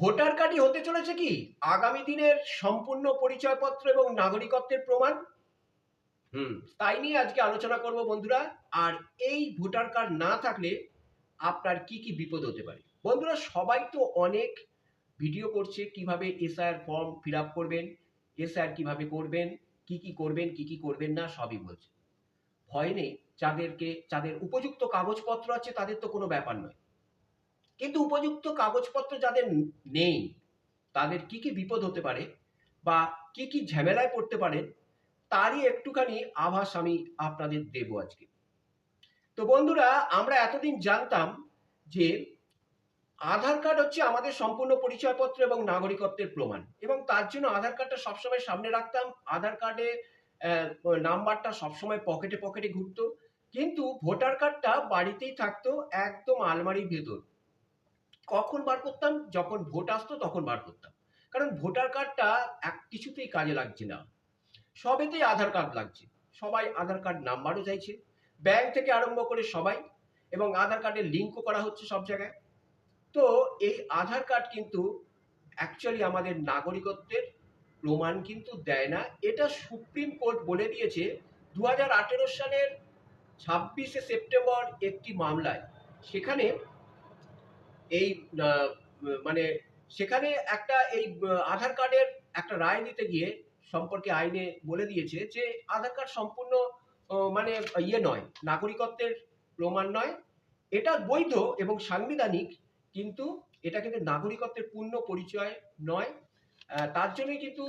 Voter কার্ডই হতে চলেছে কি? আগামী দিনের সম্পূর্ণ পরিচয়পত্র এবং নাগরিকত্বের প্রমাণ? হুম, তাই নিয়ে আজকে আলোচনা করব বন্ধুরা। আর এই ভোটার কার্ড না থাকলে আপনার কি কি বিপদ হতে পারে? বন্ধুরা, সবাই তো অনেক ভিডিও করছে কীভাবে এসআইআর ফর্ম ফিল আপ করবেন, এসআইআর কীভাবে করবেন, কি কি করবেন, কি কি করবেন না, সবই বলছে। ভয় নেই, যাদেরকে, যাদের উপযুক্ত কাগজপত্র আছে তাদের তো কোনো ব্যাপার নয়। কিন্তু উপযুক্ত কাগজপত্র যাদের নেই, তাদের কি কি বিপদ হতে পারে বা কি কি ঝামেলায় পড়তে পারে, তারই একটুখানি আভাস আমি আপনাদের দেব আজকে। তো বন্ধুরা, আমরা এতদিন জানতাম যে আধার কার্ড হচ্ছে আমাদের সম্পূর্ণ পরিচয়পত্র এবং নাগরিকত্বের প্রমাণ এবং তার জন্য আধার কার্ডটা সবসময় সামনে রাখতাম। আধার কার্ডে নাম্বারটা সবসময় পকেটে পকেটে ঘুরতো। কিন্তু ভোটার কার্ডটা বাড়িতেই থাকতো, একদম আলমারির ভেতর। কখন বার করতাম? যখন ভোট আসতো তখন বার করতাম। কারণ ভোটার কার্ডটা এক কিছুতেই কাজে লাগছে না। সবেতেই আধার কার্ড লাগছে। সবাই আধার কার্ড নাম্বারও চাইছে। ব্যাংক থেকে আরম্ভ করে সবাই এবং আধার কার্ডের লিঙ্কও করা হচ্ছে সব জায়গায়। তো এই আধার কার্ড কিন্তু অ্যাকচুয়ালি আমাদের নাগরিকত্বের প্রমাণ কিন্তু দেয় না। এটা সুপ্রিম কোর্ট বলে দিয়েছে দু হাজার আঠেরো সালের ছাব্বিশে সেপ্টেম্বর একটি মামলায়। সেখানে এই মানে সেখানে একটা এই আধার কার্ডের একটা রায় দিতে গিয়ে সম্পর্কে আইনে বলে দিয়েছে যে আধার কার্ড সম্পূর্ণ মানে ইয়ে নয়, নাগরিকত্বের প্রমাণ নয়। এটা বৈধ এবং সাংবিধানিক, কিন্তু এটা কিন্তু নাগরিকত্বের পূর্ণ পরিচয় নয়। তার জন্যই কিন্তু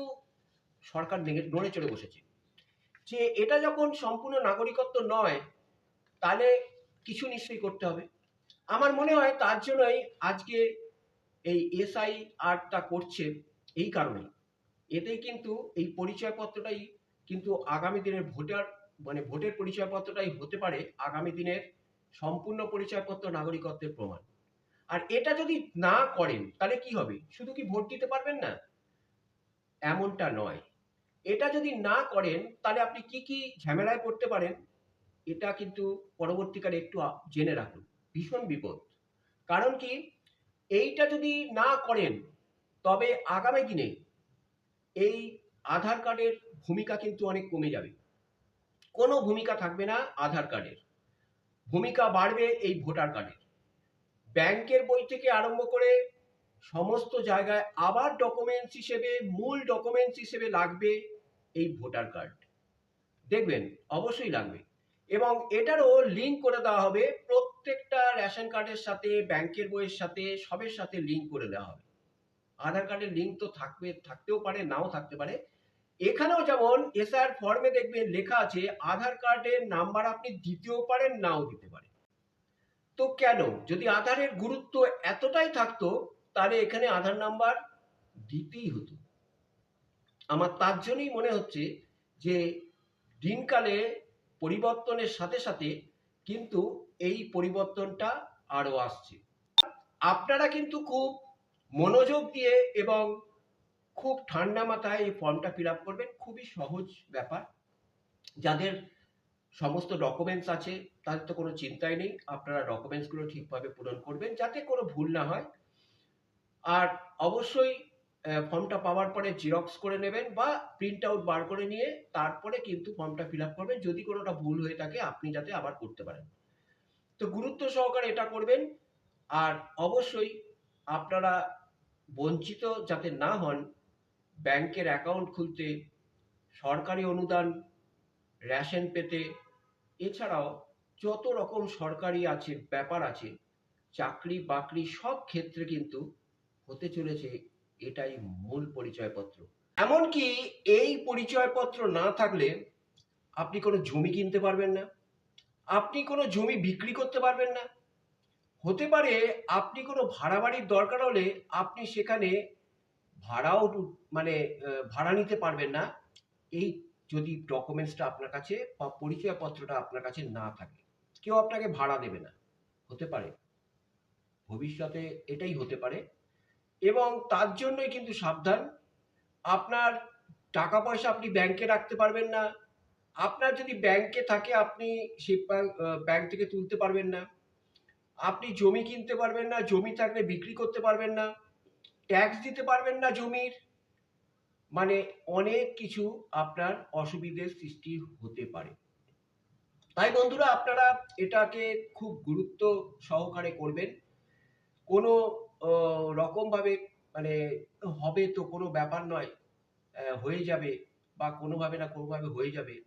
সরকার নড়ে চড়ে বসেছে। যে এটা যখন সম্পূর্ণ নাগরিকত্ব নয়, তাহলে কিছু নিশ্চয়ই করতে হবে। আমার মনে হয় তার জন্যই আজকে এই এসআই আরটা করছে এই কারণে এতেই কিন্তু এই পরিচয়পত্রটাই কিন্তু আগামী দিনের ভোটার মানে ভোটের পরিচয়পত্রটাই হতে পারে আগামী দিনের সম্পূর্ণ পরিচয়পত্র নাগরিকত্বের প্রমাণ। আর এটা যদি না করেন, তাহলে কি হবে? শুধু কি ভোট দিতে পারবেন না? এমনটা নয়। এটা যদি না করেন, তাহলে আপনি কি কি ঝামেলায় পড়তে পারেন? এটা কিন্তু পরবর্তীকালে একটু জেনে রাখুন। ভীষণ বিপদ। কারণ কি? এইটা যদি না করেন, তবে আগামী দিনে এই আধার কার্ডের ভূমিকা কিন্তু অনেক কমে যাবে। কোনো ভূমিকা থাকবে না আধার কার্ডের। ভূমিকা বাড়বে এই ভোটার কার্ডের। ব্যাংকের বই থেকে আরম্ভ করে সমস্ত জায়গায় আবার ডকুমেন্টস হিসেবে, মূল ডকুমেন্টস হিসেবে লাগবে এই ভোটার কার্ড। দেখবেন, অবশ্যই লাগবে। এবং এটারও লিঙ্ক করে দেওয়া হবে প্রত্যেকটা রেশন কার্ডের সাথে, ব্যাংকের বইয়ের সাথে, সবের সাথে লিঙ্ক করে দেওয়া হবে। আধার কার্ডের লিঙ্ক তো থাকবে, থাকতেও পারে, নাও থাকতে পারে। এখানেও যেমন এসআর ফর্মে দেখবেন লেখা আছে, আধার কার্ডের নাম্বার আপনি দিতেও পারেন, নাও দিতে পারেন। তো কেন? যদি আধারের গুরুত্ব এতটাই থাকতো, তাহলে এখানে আধার নাম্বার দিতেই হতো। আমার তার জন্যই মনে হচ্ছে যে দিনকালে পরিবর্তনের সাথে সাথে কিন্তু এই পরিবর্তনটা আরও আসছে। আপনারা কিন্তু খুব মনোযোগ দিয়ে এবং খুব ঠান্ডা মাথায় এই ফর্মটা ফিল আপ করবেন, খুবই সহজ ব্যাপার। যাদের সমস্ত ডকুমেন্টস আছে, তাদের তো কোনো চিন্তাই নেই, আপনারা ডকুমেন্টসগুলো ঠিকভাবে পূরণ করবেন, যাতে কোনো ভুল না হয়। আর অবশ্যই ফর্মটা পাওয়ার পরে জেরক্স করে নেবেন বা প্রিন্ট আউট বার করে নিয়ে তারপরে কিন্তু ফর্মটা ফিল আপ করবেন যদি কোনোটা ভুল হয়ে থাকে আপনি যাতে আবার করতে পারেন। তো গুরুত্ব সহকারে এটা করবেন আর অবশ্যই আপনারা বঞ্চিত যাতে না হন, ব্যাংকের অ্যাকাউন্ট খুলতে, সরকারি অনুদান রেশন পেতে, এছাড়াও যত রকম সরকারি আছে, ব্যাপার আছে চাকরি বাকরি সব ক্ষেত্রে কিন্তু হতে চলেছে এটাই মূল পরিচয়পত্র। এমনকি এই পরিচয়পত্র না থাকলে আপনি কোনো জমি কিনতে পারবেন না, আপনি কোনো জমি বিক্রি করতে পারবেন না। হতে পারে আপনি কোনো ভাড়া বাড়ির দরকার হলে আপনি সেখানে ভাড়াও মানে ভাড়া নিতে পারবেন না। এই যদি ডকুমেন্টসটা আপনার কাছে বা পরিচয়পত্রটা আপনার কাছে না থাকে, কেউ আপনাকে ভাড়া দেবে না। হতে পারে। ভবিষ্যতে এটাই হতে পারে। এবং তার জন্যই কিন্তু সাবধান। আপনার টাকা পয়সা আপনি ব্যাংকে রাখতে পারবেন না। আপনার যদি ব্যাংকে থাকে, আপনি সেই ব্যাংক থেকে তুলতে পারবেন না। আপনি জমি কিনতে পারবেন না, জমি থাকলে বিক্রি করতে পারবেন না। ট্যাক্স দিতে পারবেন না জমির। মানে অনেক কিছু আপনার অসুবিধের সৃষ্টি হতে পারে। তাই বন্ধুরা, আপনারা এটাকে খুব গুরুত্ব সহকারে করবেন। কোনো রকমভাবে মানে হবে তো কোনো ব্যাপার নয় হয়ে যাবে বা কোনোভাবে না কোনোভাবে হয়ে যাবে।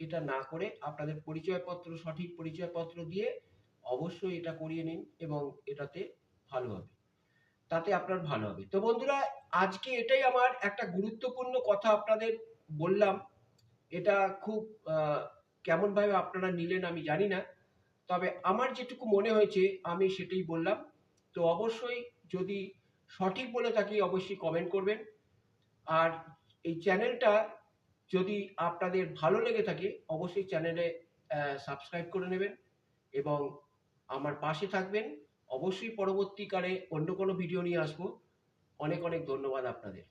এটা না করে আপনাদের পরিচয়পত্র, সঠিক পরিচয়পত্র দিয়ে অবশ্যই এটা করিয়ে নিন এবং এটাতে ভালো হবে। তাতে আপনার ভালো হবে। তো বন্ধুরা, আজকে এটাই আমার একটা গুরুত্বপূর্ণ কথা আপনাদের বললাম। এটা খুব কেমনভাবে আপনারা নিলেন আমি জানি না। তবে আমার যেটুকু মনে হয়েছে, আমি সেটাই বললাম। তো অবশ্যই যদি সঠিক বলে থাকি অবশ্যই কমেন্ট করবেন। আর এই চ্যানেলটা যদি আপনাদের ভালো লেগে থাকে, অবশ্যই চ্যানেলে সাবস্ক্রাইব করে নেবেন এবং আমার পাশে থাকবেন। অবশ্যই পরবর্তীকালে অন্য কোনো ভিডিও নিয়ে আসব। অনেক অনেক ধন্যবাদ আপনাদের।